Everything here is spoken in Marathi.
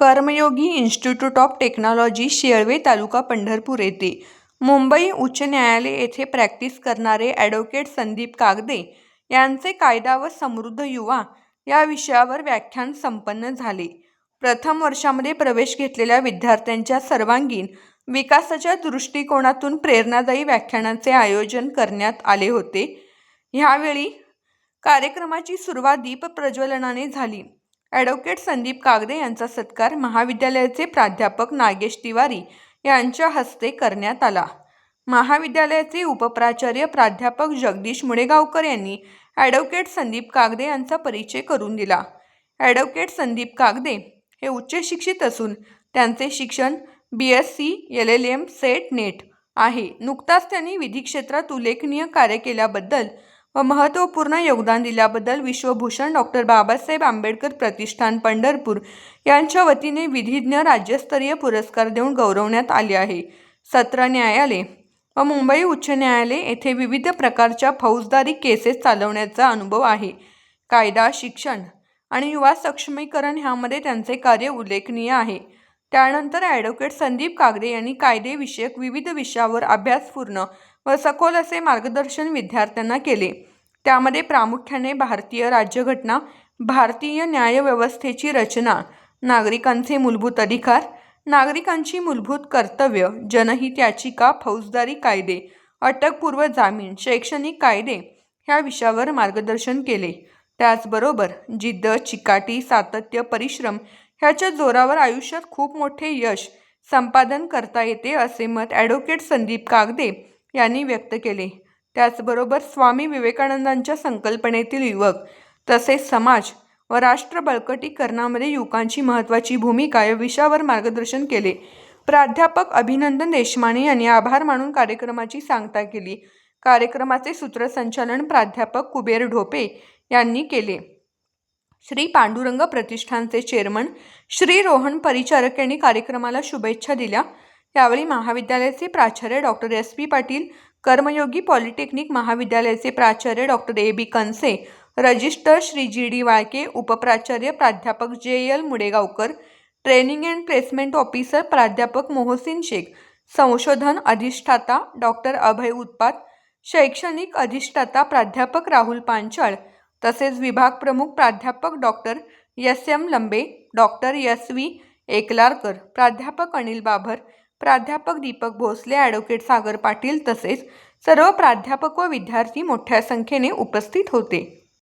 Karmayogi institute of technology Shelve taluka Pandharpur येथे. मुंबई उच्च न्यायालय येथे प्रॅक्टिस करणारे ॲडव्होकेट संदीप कागदे यांचे कायदा व समृद्ध युवा या विषयावर व्याख्यान संपन्न झाले. प्रथम वर्षामध्ये प्रवेश घेतलेल्या विद्यार्थ्यांच्या सर्वांगीण विकासाच्या दृष्टिकोनातून प्रेरणादायी व्याख्यानाचे आयोजन करण्यात आले होते. ह्यावेळी कार्यक्रमाची सुरुवात दीप प्रज्वलनाने झाली. ॲडव्होकेट संदीप कागदे यांचा सत्कार महाविद्यालयाचे प्राध्यापक नागेश तिवारी यांच्या हस्ते करण्यात आला. महाविद्यालयाचे उपप्राचार्य प्राध्यापक जगदीश मुळेगावकर यांनी ॲडव्होकेट संदीप कागदे यांचा परिचय करून दिला. ॲडव्होकेट संदीप कागदे हे उच्च शिक्षित असून त्यांचे शिक्षण B S C L L M SET NET आहे. नुकताच त्यांनी विधी क्षेत्रात उल्लेखनीय कार्य केल्याबद्दल व महत्त्वपूर्ण योगदान दिल्याबद्दल विश्वभूषण डॉक्टर बाबासाहेब आंबेडकर प्रतिष्ठान पंढरपूर यांच्या वतीने विधिज्ञ राज्यस्तरीय पुरस्कार देऊन गौरवण्यात आले आहे. सत्र न्यायालय. व मुंबई उच्च न्यायालय येथे विविध प्रकारच्या फौजदारी केसेस चालवण्याचा अनुभव आहे. कायदा शिक्षण आणि युवा सक्षमीकरण ह्यामध्ये त्यांचे कार्य उल्लेखनीय आहे. त्यानंतर ॲडव्होकेट संदीप कागदे यांनी कायदेविषयक विविध विषयावर अभ्यासपूर्ण व सखोल असे मार्गदर्शन विद्यार्थ्यांना केले. त्यामध्ये प्रामुख्याने भारतीय राज्यघटना भारतीय न्यायव्यवस्थेची रचना नागरिकांचे मूलभूत अधिकार नागरिकांची मूलभूत कर्तव्य जनहित याचिका फौजदारी कायदे अटकपूर्व जामीन शैक्षणिक कायदे ह्या विषयावर मार्गदर्शन केले. त्याचबरोबर जिद्द चिकाटी सातत्य परिश्रम ह्याच्या जोरावर आयुष्यात खूप मोठे यश संपादन करता येते असे मत ॲडव्होकेट संदीप कागदे यांनी व्यक्त केले. त्याचबरोबर स्वामी विवेकानंदांच्या संकल्पनेतील युवक तसेच समाज व राष्ट्र बळकटीकरणामध्ये युवकांची महत्त्वाची भूमिका या विषयावर मार्गदर्शन केले. प्राध्यापक अभिनंदन देशमाने यांनी आभार मानून कार्यक्रमाची सांगता केली. कार्यक्रमाचे सूत्रसंचालन प्राध्यापक कुबेर ढोपे यांनी केले. श्री पांडुरंग प्रतिष्ठानचे चेअरमन श्री रोहन परिचारक यांनी कार्यक्रमाला शुभेच्छा दिल्या. यावेळी महाविद्यालयाचे प्राचार्य doctor S P Patil Karmayogi polytechnic महाविद्यालयाचे प्राचार्य doctor A B Kanse registrar Shri G D Walke उपप्राचार्य प्राध्यापक J L Mudegaonkar training and placement officer प्राध्यापक मोहसिन शेख संशोधन अधिष्ठाता डॉक्टर अभय उत्पात शैक्षणिक अधिष्ठाता प्राध्यापक राहुल पांचाळ तसेच विभाग प्रमुख प्राध्यापक doctor S M Lambe doctor S V Ekalarkar प्राध्यापक अनिल बाभर प्राध्यापक दीपक भोसले ॲडव्होकेट सागर पाटील तसेच सर्व प्राध्यापक व विद्यार्थी मोठ्या संख्येने उपस्थित होते.